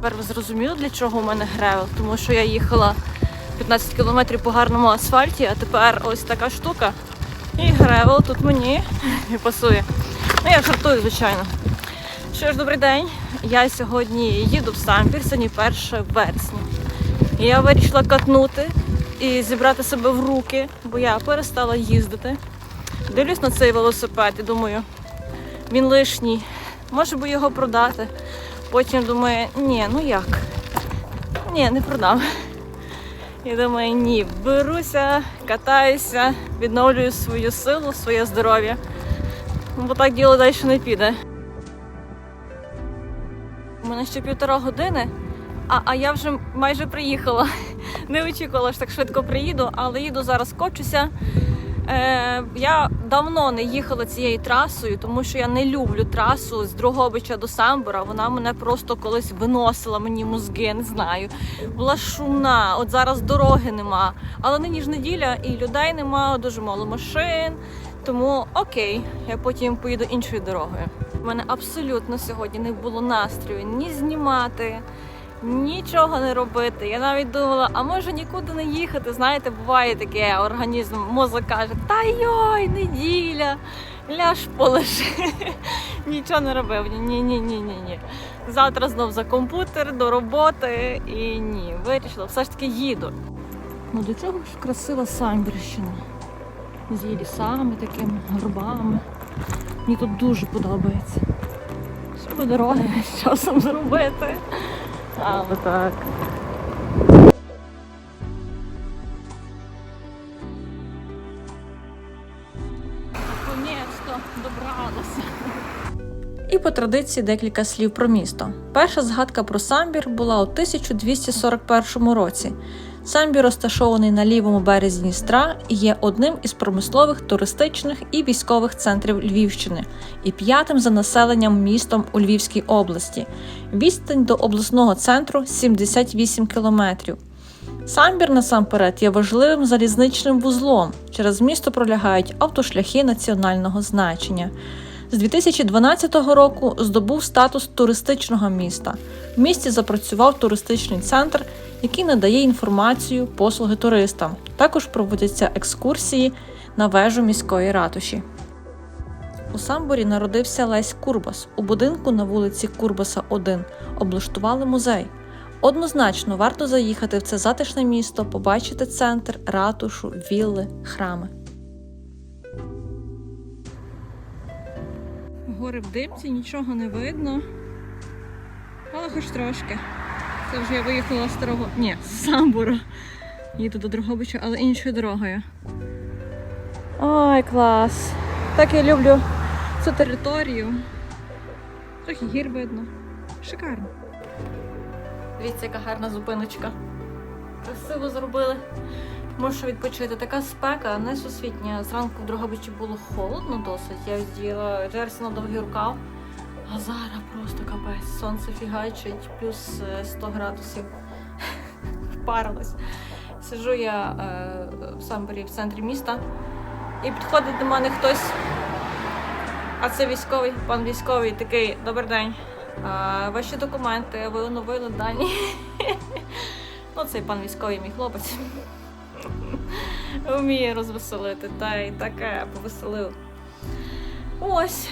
Тепер ви зрозуміли, для чого у мене гревел, тому що я їхала 15 кілометрів по гарному асфальті, а тепер ось така штука. І гревел тут мені і пасує. Ну, я жартую, звичайно. Що ж, добрий день. Я сьогодні їду в Самбір, сьогодні 1 вересня. Я вирішила катнути і зібрати себе в руки, бо я перестала їздити. Дивлюсь на цей велосипед і думаю, він лишній. Може би його продати. Потім думаю, ні, ну як? Ні, не продам. І думаю, ні, беруся, катаюся, відновлюю свою силу, своє здоров'я. Ну, Бо так діло далі не піде. У мене ще півтора години, а, а я вже майже приїхала. Не очікувала, що так швидко приїду, але їду зараз кочуся. Е, я давно не їхала цією трасою, тому що я не люблю трасу з Другобича до Самбора. Вона мене просто колись виносила мені мозги, не знаю. Була шумна, от зараз дороги нема. Але нині ж неділя і людей нема, дуже мало машин. Тому окей, я потім поїду іншою дорогою. У мене абсолютно сьогодні не було настрою ні знімати, нічого не робити. Я навіть думала, а може нікуди не їхати. Знаєте, буває таке, організм, мозок каже, та йой, неділя, ляж полежи. Нічого не робив. Ні, ні, ні, ні, ні. Завтра знов за комп'ютер, до роботи і ні. Вирішила, все ж таки їду. Ну до чого ж красива Самбірщина? З її лісами, такими горбами. Мені тут дуже подобається. Що дороги з часом зробити? Але так. Добралася. І по традиції декілька слів про місто. Перша згадка про Самбір була у 1241 році. Самбір розташований на лівому березі Дністра і є одним із промислових, туристичних і військових центрів Львівщини і п'ятим за населенням містом у Львівській області. Відстань до обласного центру 78 кілометрів. Самбір насамперед є важливим залізничним вузлом. Через місто пролягають автошляхи національного значення. З 2012 року здобув статус туристичного міста. В місті запрацював туристичний центр, який надає інформацію, послуги туристам. Також проводяться екскурсії на вежу міської ратуші. У Самборі народився Лесь Курбас. У будинку на вулиці Курбаса 1 облаштували музей. Однозначно варто заїхати в це затишне місто, побачити центр, ратушу, вілли, храми. Гори в димці, нічого не видно. Але хоч трошки. Це вже я виїхала з старого. Ні, з Самбора. Їду до Дрогобича, але іншою дорогою. Ой, клас! Так я люблю цю територію. Трохи гір видно. Шикарно. Дивіться, яка гарна зупиночка. Красиво зробили. Можу відпочити. Така спека несусвітня. Зранку в Дрогобичі було холодно досить. Я вділа джерсі на довгий рукав. А зараз просто капець. Сонце фігачить, плюс е, 100 градусів. Впарилась. Сижу я е, в Самборі в центрі міста, і підходить до мене хтось. А це військовий, пан військовий такий, добрий день. А, ваші документи, ви оновили дані. ну, цей пан військовий, мій хлопець. Вміє розвеселити, та й таке повеселив. Ось.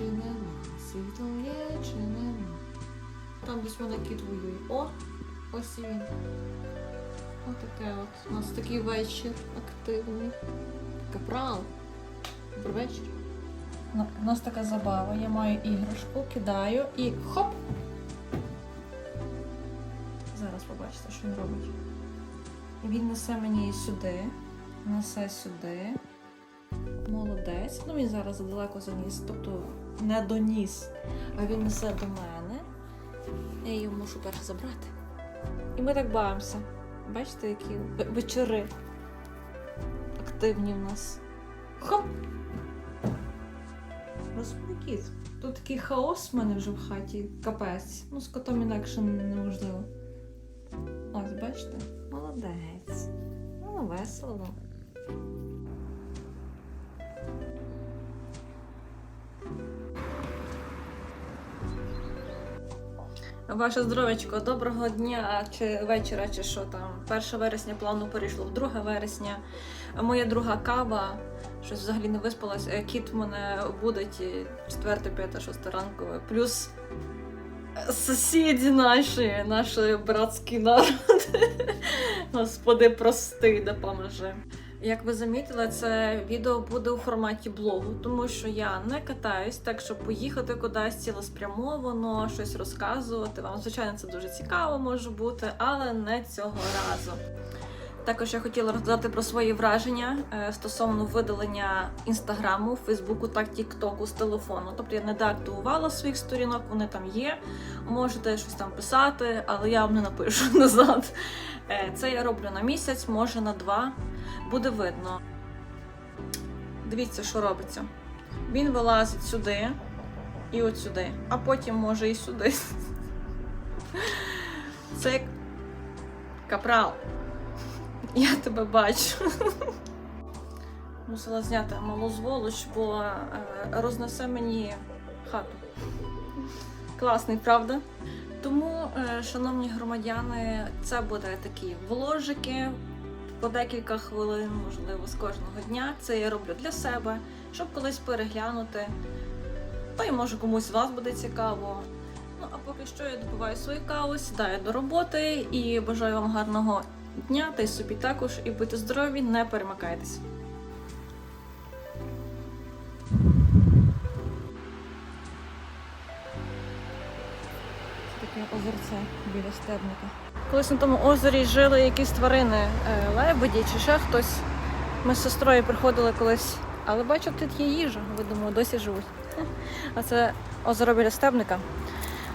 Чи нема, світло є чи нема. Там десь мене кіт. О, ось і він. Отаке от. У нас такий вечір активний. Капрал. Добрий вечір. У нас така забава. Я маю іграшку, кидаю і хоп! Зараз побачите, що він робить. Він несе мені її сюди, несе сюди. Молодець. Ну він зараз задалеко заніс, тобто не доніс, а він несе до мене. Я її мушу перше забрати. І ми так бавимося. Бачите, які вечори активні в нас. Хоп! Розпокіт. Тут такий хаос в мене вже в хаті. Капець. Ну, з котом інакше неможливо. Ось, бачите, молодець. Ну, весело. Ваше здоровечко, доброго дня чи вечора, чи що там. 1 вересня плавно перейшло в 2 вересня. Моя друга кава. Щось взагалі не виспалась. Е, Кіт мене будить 4, 5, 6 ранку. Плюс е, сусіді наші, наш братський народ. Господи, прости, допоможи. Як ви замітили, це відео буде у форматі блогу, тому що я не катаюсь, так що поїхати кудись цілеспрямовано, щось розказувати вам. Звичайно, це дуже цікаво може бути, але не цього разу. Також я хотіла розказати про свої враження е, стосовно видалення інстаграму, фейсбуку та тіктоку з телефону. Тобто я не деактивувала своїх сторінок, вони там є. Можете щось там писати, але я вам не напишу назад. Е, Це я роблю на місяць, може на два. Буде видно. Дивіться, що робиться. Він вилазить сюди і от сюди, а потім може і сюди. Це як капрал. Я тебе бачу. Мусила зняти малу зволоч, бо е, рознесе мені хату. Класний, правда? Тому, е, шановні громадяни, це буде такі вложики по декілька хвилин, можливо, з кожного дня. Це я роблю для себе, щоб колись переглянути. Та й може комусь з вас буде цікаво. Ну а поки що я добиваю свою каву, сідаю до роботи і бажаю вам гарного дня та й собі також. І будьте здорові, не перемикайтесь. Це таке озерце біля стебника. Колись на тому озері жили якісь тварини, е, лебеді чи ще хтось. Ми з сестрою приходили колись, але бачу, тут є їжа, видимо, досі живуть. А це озеро біля стебника.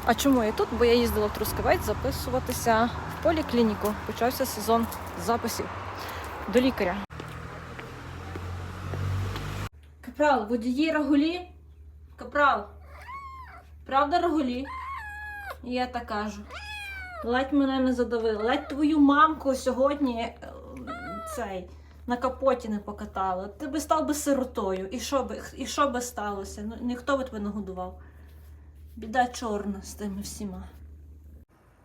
А чому я тут? Бо я їздила в Трускавець записуватися поліклініку. Почався сезон записів до лікаря. Капрал, водії рагулі? Капрал. Правда рагулі? Я так кажу. Ледь мене не задавили. Ледь твою мамку сьогодні е, цей на капоті не покатали. Ти би став би сиротою. І що би, і що би сталося? Ну, ніхто би тебе не годував. Біда чорна з тими всіма.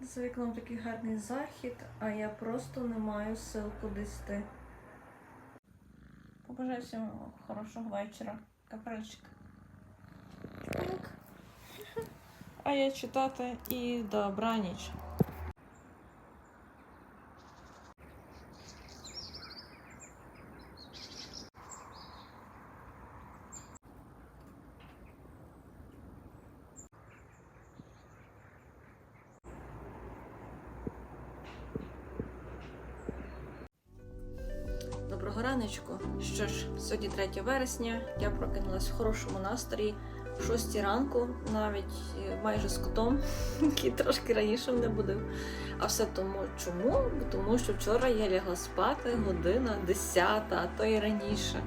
За вікном такий гарний захід, а я просто не маю сил кудись йти. Побажаю всім хорошого вечора. Капральчик. А я читати і добраніч. Доброго раночку. Що ж, сьогодні 3 вересня. Я прокинулась в хорошому настрої. В 6 ранку, навіть е, майже з котом, який трошки раніше мене будив. А все тому чому? Тому що вчора я лягла спати година 10, а то і раніше.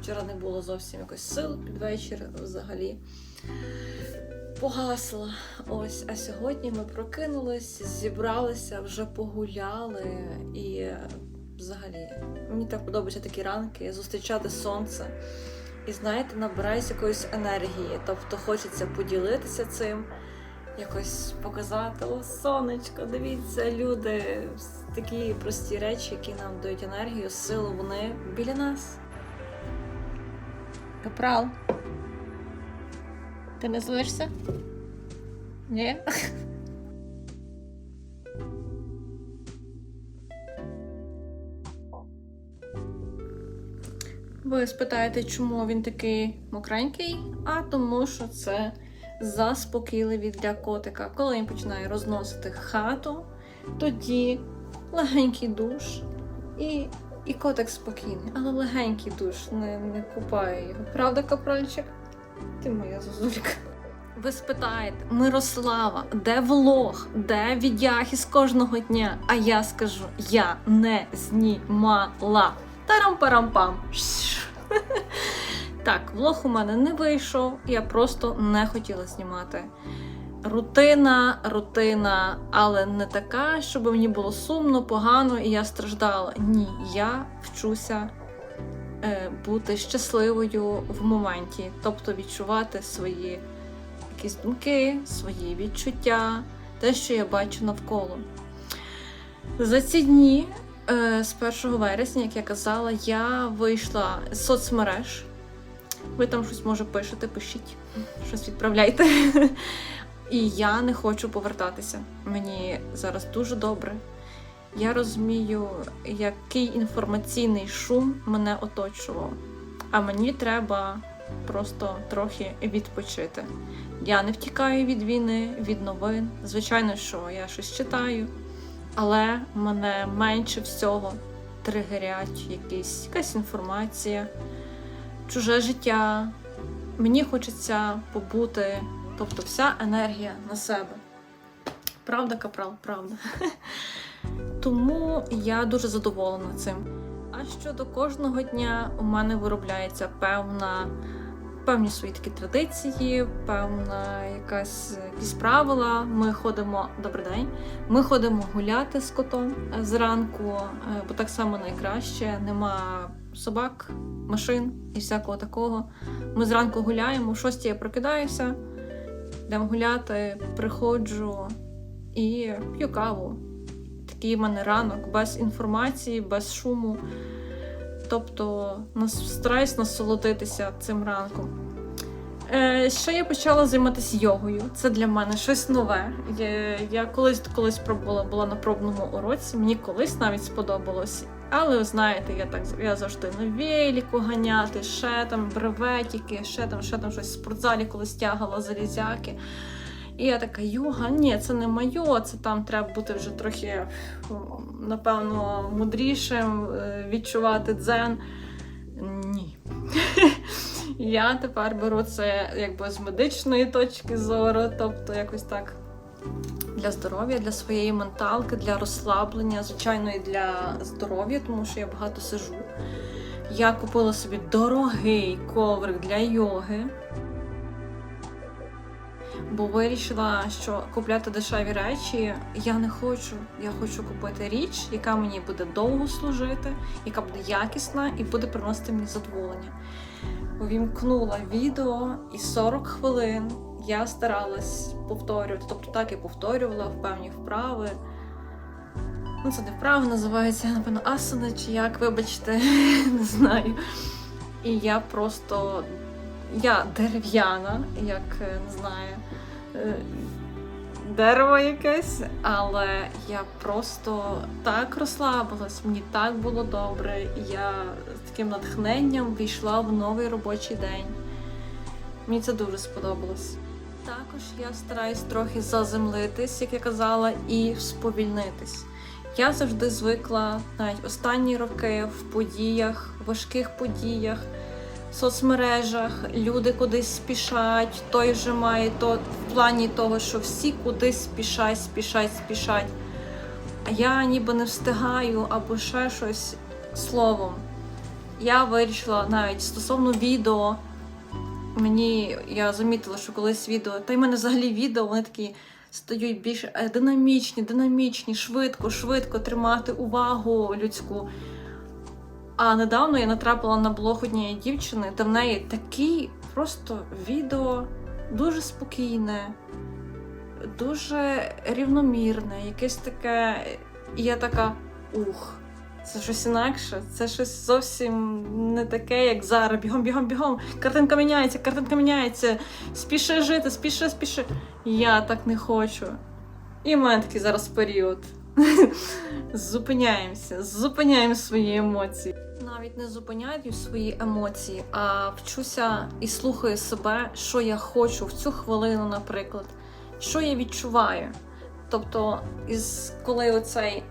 Вчора не було зовсім якось сил під вечір взагалі. Погасла. Ось, а сьогодні ми прокинулись, зібралися, вже погуляли і взагалі мені так подобаються такі ранки, зустрічати сонце. І знаєте, набираюсь якоїсь енергії. Тобто хочеться поділитися цим, якось показати, о, сонечко, дивіться, люди, такі прості речі, які нам дають енергію, силу, вони біля нас. Капрал. Ти не злишся? Ні? Ви спитаєте, чому він такий мокренький? А тому, що це заспокійливі для котика. Коли він починає розносити хату, тоді легенький душ і, і котик спокійний, але легенький душ не, не купає його. Правда, капральчик? Ти моя зозулька. Ви спитаєте, Мирослава, де влог, де відяхи з кожного дня? А я скажу: я не знімала. Тарам-парам-пам. Так, влог у мене не вийшов, я просто не хотіла знімати. Рутина, рутина, але не така, щоб мені було сумно, погано і я страждала. Ні, я вчуся е, бути щасливою в моменті, тобто відчувати свої якісь думки, свої відчуття, те, що я бачу навколо. За ці дні, з 1 вересня, як я казала, я вийшла з соцмереж. Ви там щось може пишете, пишіть, щось відправляйте. І я не хочу повертатися. Мені зараз дуже добре. Я розумію, який інформаційний шум мене оточував. А мені треба просто трохи відпочити. Я не втікаю від війни, від новин. Звичайно, що я щось читаю, але мене менше всього тригерять якісь, якась інформація, чуже життя. Мені хочеться побути, тобто вся енергія на себе. Правда, капрал, правда. Тому я дуже задоволена цим. А щодо кожного дня у мене виробляється певна, певні свої такі традиції, певна якась якісь правила. Ми ходимо добрий день. Ми ходимо гуляти з котом е, зранку, е, бо так само найкраще. Нема собак, машин і всякого такого. Ми зранку гуляємо, в шостій я прокидаюся, йдемо гуляти, приходжу і п'ю каву. Такий в мене ранок без інформації, без шуму. Тобто стараюсь насолодитися цим ранком. Е, ще я почала займатися йогою. Це для мене щось нове. Я, я колись колись пробувала була на пробному уроці, мені колись навіть сподобалось. Але ви знаєте, я так я завжди на велику ганяти, ще там бреветики, ще там, ще там щось в спортзалі колись тягала залізяки. І я така, йога, ні, це не моє, це там треба бути вже трохи, напевно, мудрішим, е, відчувати дзен. Ні. Я тепер беру це якби з медичної точки зору, тобто якось так для здоров'я, для своєї менталки, для розслаблення, звичайно, і для здоров'я, тому що я багато сижу. Я купила собі дорогий коврик для йоги бо вирішила, що купляти дешеві речі я не хочу. Я хочу купити річ, яка мені буде довго служити, яка буде якісна і буде приносити мені задоволення. Увімкнула відео і 40 хвилин я старалась повторювати, тобто так і повторювала в певні вправи. Ну, це не вправа називається, напевно, асана чи як, вибачте, не знаю. І я просто я дерев'яна, як не знаю, е, дерево якесь, але я просто так розслабилась, мені так було добре. Я з таким натхненням війшла в новий робочий день. Мені це дуже сподобалось. Також я стараюсь трохи заземлитись, як я казала, і сповільнитись. Я завжди звикла навіть останні роки в подіях, важких подіях соцмережах люди кудись спішать, той же має то в плані того, що всі кудись спішать, спішать, спішать. А я ніби не встигаю або ще щось словом. Я вирішила навіть стосовно відео. Мені я замітила, що колись відео, та й мене взагалі відео, вони такі стають більш динамічні, динамічні, швидко, швидко тримати увагу людську. А недавно я натрапила на блог однієї дівчини, де в неї такий просто відео дуже спокійне, дуже рівномірне, якесь таке. І я така ух, це щось інакше, це щось зовсім не таке, як зараз. Бігом, бігом, бігом. Картинка міняється, картинка міняється. Спіши жити, спіши, спіши. Я так не хочу. І в мене такий зараз період. Зупиняємося, зупиняємо свої емоції. Навіть не зупиняю свої емоції, а вчуся і слухаю себе, що я хочу в цю хвилину, наприклад, що я відчуваю. Тобто, із коли оцей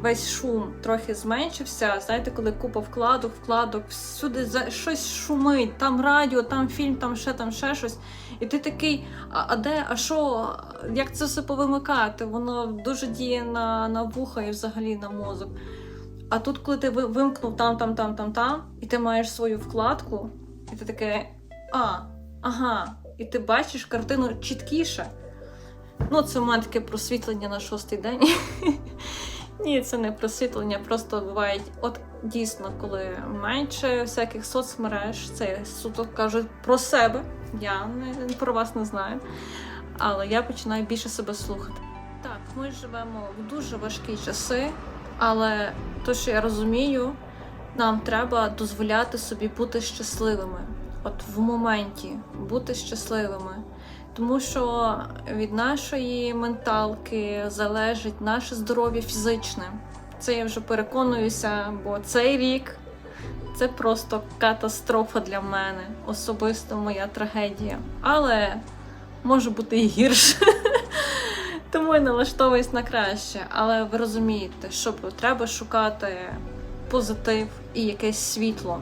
весь шум трохи зменшився, знаєте, коли купа вкладок, вкладок, всюди за щось шумить, там радіо, там фільм, там ще там ще щось. І ти такий, а, а де, а що, як це все повимикати? Воно дуже діє на, на вуха і взагалі на мозок. А тут, коли ти вимкнув там, там, там, там, там, і ти маєш свою вкладку, і ти таке, а, ага, і ти бачиш картину чіткіше. Ну, це мене таке просвітлення на шостий день. Ні, це не просвітлення, просто бувають, от дійсно, коли менше всяких соцмереж, це суто кажу про себе. Я не про вас не знаю. Але я починаю більше себе слухати. Так, ми живемо в дуже важкі часи, але то, що я розумію, нам треба дозволяти собі бути щасливими. От в моменті бути щасливими. Тому що від нашої менталки залежить наше здоров'я фізичне. Це я вже переконуюся, бо цей рік це просто катастрофа для мене, особисто моя трагедія. Але може бути і гірше. Тому я налаштовуюсь на краще. Але ви розумієте, що треба шукати позитив і якесь світло,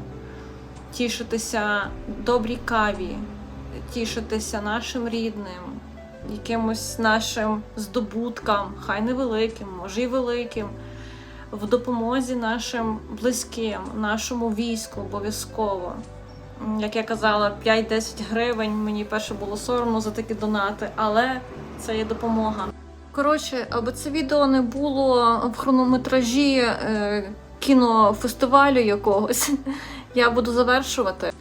тішитися добрій каві, тішитися нашим рідним, якимось нашим здобуткам, хай невеликим, може і великим, в допомозі нашим близьким, нашому війську обов'язково. Як я казала, 5-10 гривень мені перше було соромно за такі донати, але це є допомога. Коротше, аби це відео не було в хронометражі е, кінофестивалю якогось, я буду завершувати.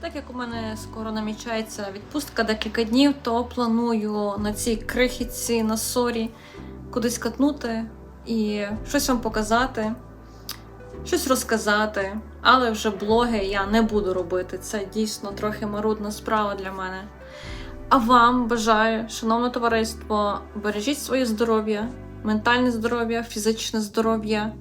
Так як у мене скоро намічається відпустка декілька днів, то планую на цій крихітці на сорі кудись катнути і щось вам показати, щось розказати. Але вже блоги я не буду робити. Це дійсно трохи марудна справа для мене. А вам бажаю, шановне товариство, бережіть своє здоров'я, ментальне здоров'я, фізичне здоров'я.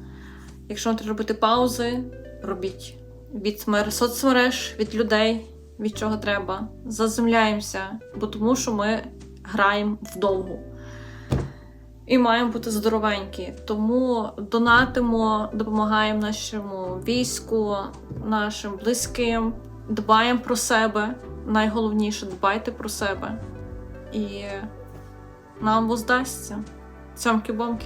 Якщо вам треба робити паузи, робіть від соцмереж, від людей, від чого треба. Заземляємося, бо тому що ми граємо вдовгу. І маємо бути здоровенькі. Тому донатимо, допомагаємо нашому війську, нашим близьким, дбаємо про себе. Найголовніше дбайте про себе. І нам воздасться. Цьомки-бомки.